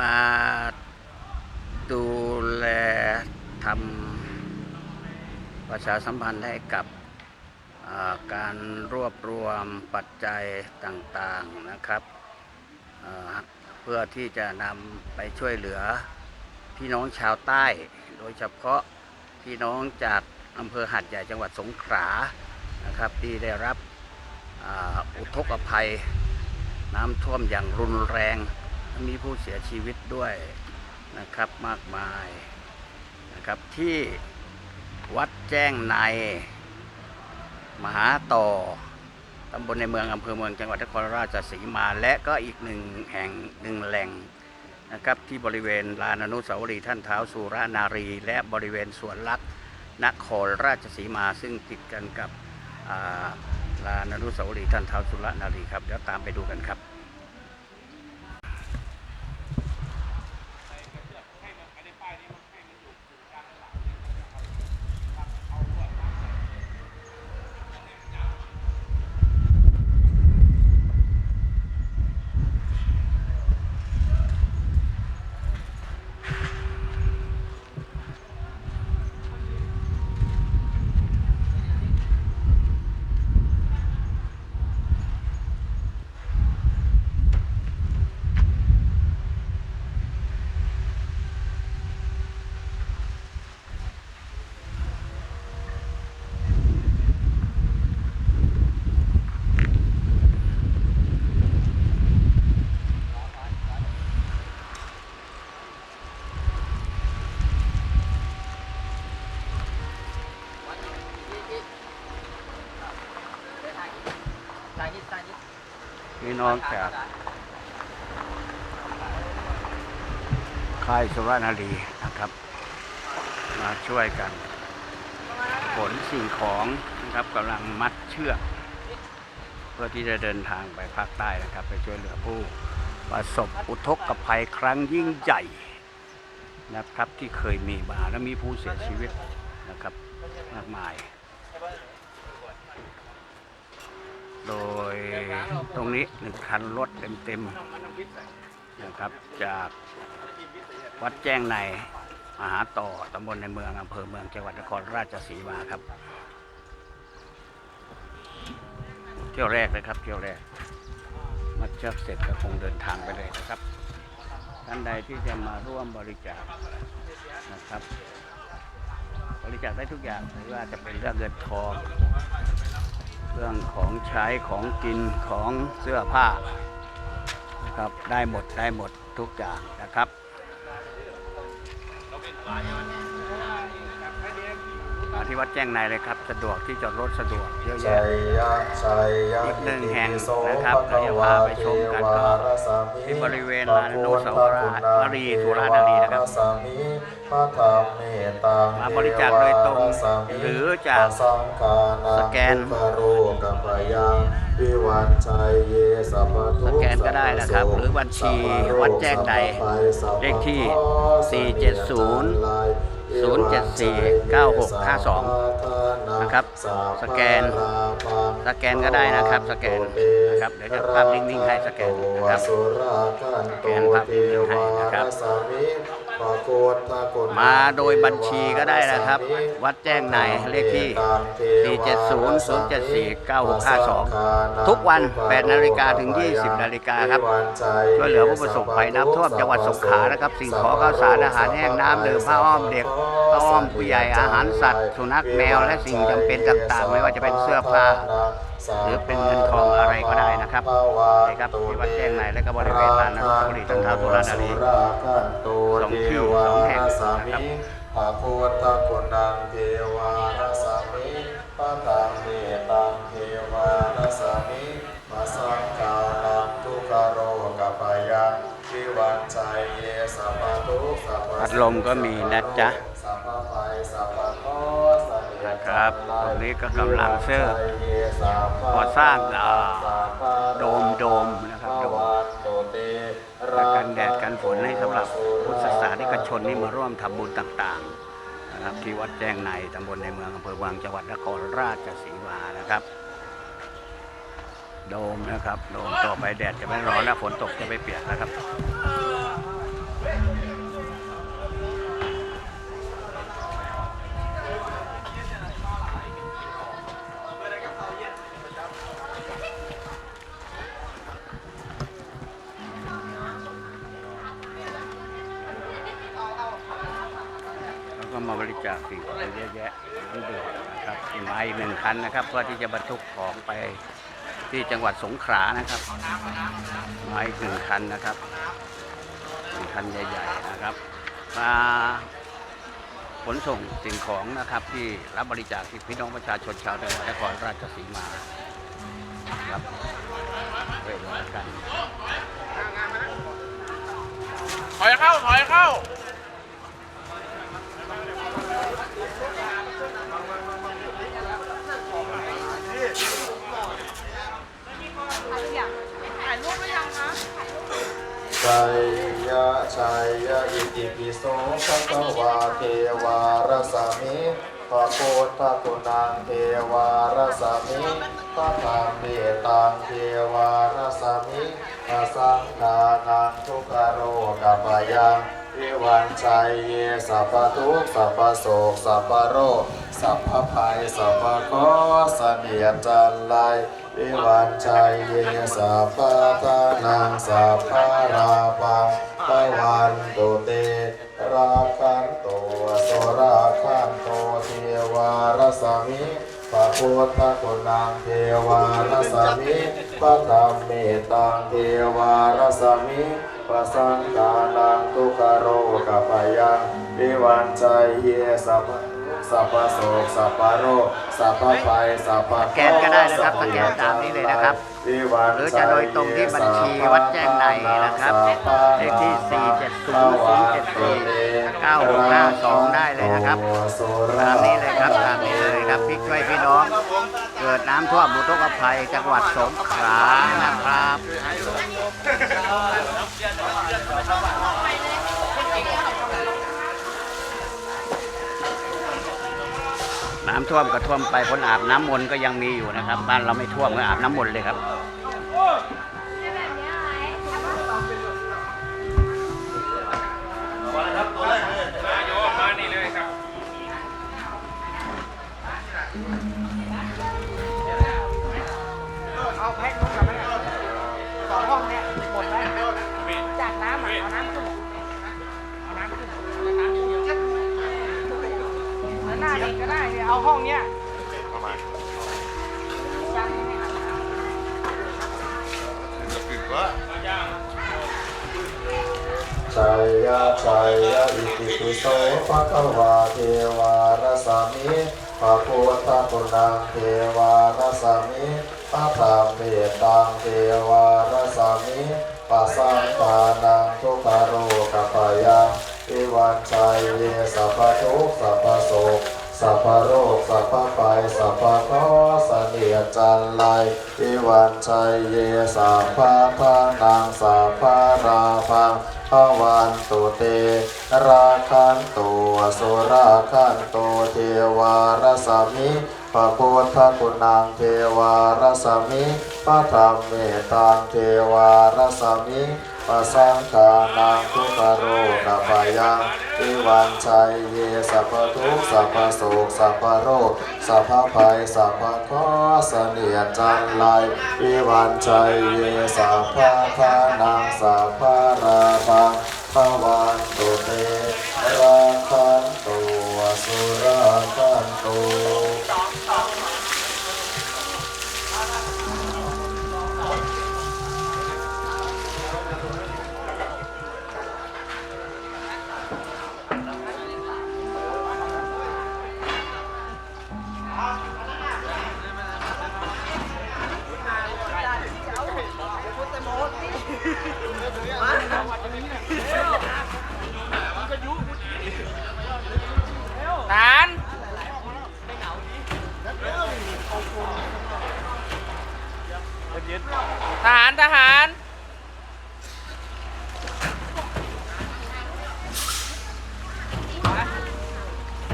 มาดูแลทำประชาสัมพันธ์ให้กับการรวบรวมปัจจัยต่างๆนะครับเพื่อที่จะนำไปช่วยเหลือพี่น้องชาวใต้ โดยเฉพาะพี่น้องจากอำเภอหัดใหญ่จังหวัดสงขลานะครับที่ได้รับออุทกภัย น้ำท่วมอย่างรุนแรง มีผู้เสียชีวิตด้วยนะครับมากมายนะครับที่วัดแจ้งใน มหาต่อตำบลในเมืองอำเภอเมืองจังหวัดนครราชสีมา และก็อีกหนึ่งแห่งหนึ่งแหล่งนะครับที่บริเวณลานอนุสาวรีย์ท่านเท้าสุรนารี และบริเวณสวนลักษณ์นครราชสีมา ซึ่งติดกันกับลานอนุสาวรีย์ท่านเท้าสุรนารีครับเดี๋ยวตามไปดูกันครับ น้องจากค่ายสุรนารีนะครับ มาช่วยกันขนสิ่งของนะครับกำลังมัดเชือก เพื่อที่จะเดินทางไปภาคใต้นะครับ ไปช่วยเหลือผู้ประสบอุทกภัยครั้งยิ่งใหญ่นะครับที่เคยมีมาและมีผู้เสียชีวิตนะครับมากมาย โดยตรงนี้หนึ่งคันรถเต็มๆนะครับ จากวัดแจ้งในมหาต่อตำบลในเมืองอำเภอเมืองจังหวัดนครราชสีมาครับ เที่ยวแรกนะครับเที่ยวแรกมัดเชือกเสร็จก็คงเดินทางไปเลยนะครับ ท่านใดที่จะมาร่วมบริจาคนะครับ บริจาคได้ทุกอย่างไม่ว่าจะเป็นเรื่องเงินทอง รื่องของใช้ของกินของเสื้อผ้านะครับได้หมดได้หมดทุกอย่างนะครับมา ที่วัดแจ้งในเลยครับ สะดวกที่จอดรถสะดวกเยอะชัแยะยยะชัยยะอีกหนึ่งอิติแห่งปิโสนะครับภะเราจะวาพาไปชมกันก็เทวารสามิที่บริเวณลานอนุสาวรีย์สุรานารีนะครับเทวาสามิพระธรรมเมตตังมาบริจาคโดยตรงเทวาสามิหรือจากสังฆานังสแกนทุกขโรกัปยังวิวันชัยเยสัพพทุสแกนก็ได้นะครับ หรือบัญชีวัดแจ้งใดเลขที่ 470 0749652 นะครับ สแกน สแกนก็ได้นะครับ สแกนนะครับ เดี๋ยวจะภาพนิ่งๆให้สแกนนะครับแกนภาพนิ่งๆให้นะครับ มาโดยบัญชีก็ได้นะครับ วัดแจ้งในเลขที่ 470-074-9652 ทุกวัน 8 นาฬิกาถึง 20 นาฬิกาครับ ช่วยเหลือผู้ประสบภัยน้ำท่วมจังหวัดสงขลานะครับ สิ่งของข้าวสารอาหารแห้งน้ำดื่มผ้าอ้อมเด็กผ้าอ้อมผู้ใหญ่อาหารสัตว์ สุนัขแมวและสิ่งจำเป็นต่างๆ ไม่ว่าจะเป็นเสื้อผ้า หรือเป็นเงินทองอะไรก็ได้นะครับนี่ครับที่วัดแจ้งในและก็บริเวณลานอนุสาวรีย์ท่านเท้าสุรานารีสองที่สองแห่งนะครับพระพุทธคุณังเทวารสามิพระธรรมเมตังเทวารสามิมาสังฆานังทุกขโรกัปยังวิวันชัยเยสัพพะทุกสัพพะพัดลมก็มีนะจ๊ะ สัพพะภัยสัพพะโทสัพพะ นะ ครับตรงนี้ก็กำลังเสื้อก่อสร้างโดมโดมนะครับโดมและกันแดดกันฝนให้สำหรับพุทธศาสนิกชนที่มาร่วมทำบุญต่างๆนะครับที่วัดแจ้งในตำบลในเมืองอำเภอวังจังหวัดนครราชสีมานะครับโดมนะครับโดมต่อไปแดดจะไม่ร้อนแล้วฝนตกจะไม่เปียกนะครับ จาคสิ่งของเยอะแยะน้ำดื่มนะครับมาอีกหนึ่งคันนะครับเพื่อที่จะบรรทุกของไปที่จังหวัดสงขลานะครับมาอีกหนึ่งคันนะครับหนึ่งคันใหญ่ๆนะครับมาขนส่งสิ่งของนะครับที่รับบริจาคที่พี่น้องประชาชนชาวจังหวัดนครราชสีมาครับเวลากันถอยเข้าถอยเข้า ชัยยะชัยยะอิติปิโสภะคะวาเทวารสามิพระโพธคุณังเทวารสามิพระธรรมเมตังเทวารสามิพระสังฆานังทุกขโรกัปยัง วิวันชัยเยสัพพทุกสัพพโศกสัพพโรคสัพพภัยสัพพโคเนียจันไลวิวันชัยเยสัพพะทานังสัพพราปังปวันตุเตราคันโตโสราคันโตเทวารสมา มิปะพุทธกุณังเทวารสมิปะธรรมเมตังเทวารสมิปะสังฆานังทุกขโรกัปยังวิวันใจเยสัพ สัพพะโสกสัพพะโรคสัพพะภัยสัพพะสแกนก็ได้นะครับสแกนตามนี้เลยนะครับ หรือจะโดยตรงที่บัญชีวัดแจ้งในนะครับเลขที่ 470 9652ได้เลยนะครับ ตามนี้เลยครับตามนี้เลยครับพี่ช่วยพี่น้อง เกิดน้ำท่วมบุทกภัยจังหวัดสงขลานะครับ น้ำท่วมก็ท่วมไปคนอาบน้ำมนต์ก็ยังมีอยู่นะครับ บ้านเราไม่ท่วมก็อาบน้ำมนต์เลยครับ ก็ได้เนี่ยเอาห้องเนี้ยยังไม่อาบน้ำชัยยะชัยยะอิติปิโสภะคะวาเทวารสามิภะพุทธกุณังเทวารสามิพระธรรมเมตังเทวารสามิปัสสังฆานังทุกขโรกัปยังอิวันชัยเยสัพพทุกสัพพโศก สัพพโรคสัพพภัยสัพพโคเนียจันไลอิวันชัยเยสัพพะทานังสัพพราพังภวันตุเต ราคันโตสุราคันโตเทวารสามิพระพุทธกุณังเทวารสามิพระธรรมเมตังเทวารสามิ พระสังฆานังทุกโรกัปยังอิวันชัยเยสัพพทุกข์สัพพโศกสัพพโรคสัพพภัยสัพพโคเสนียจันไลอิวันชัยเยสัพพทานังสัพพราปังภวันตุเตราคันโตสุราคันโต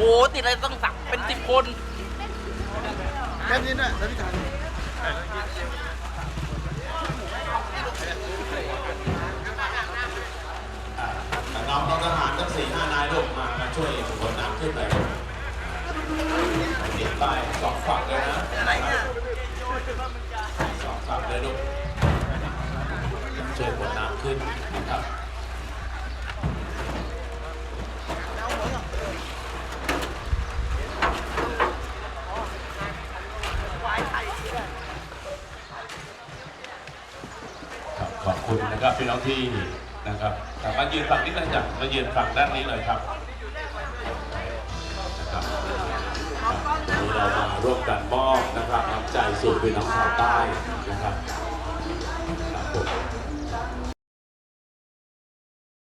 หติดอะไรต้องสักเป็นสิบคนแค่นี้นะแล้วพี่ทหารทั้งสี่ห้านายลงมามาช่วยขนน้ำขึ้นไปติดป้ายสองฝั่งเลยนะสองฝั่งเลยลูกช่วยขนน้ำขึ้นนะครับ นะครับพี่น้องที่นะครับแต่มายืนฝั่งนี้เลยจ้ะมายืนฝั่งด้านนี้เลยครับนะครับครับวันนี้เรามาร่วมกันมอบนะครับน้ำใจสู่พี่น้องชาวใต้นะครับ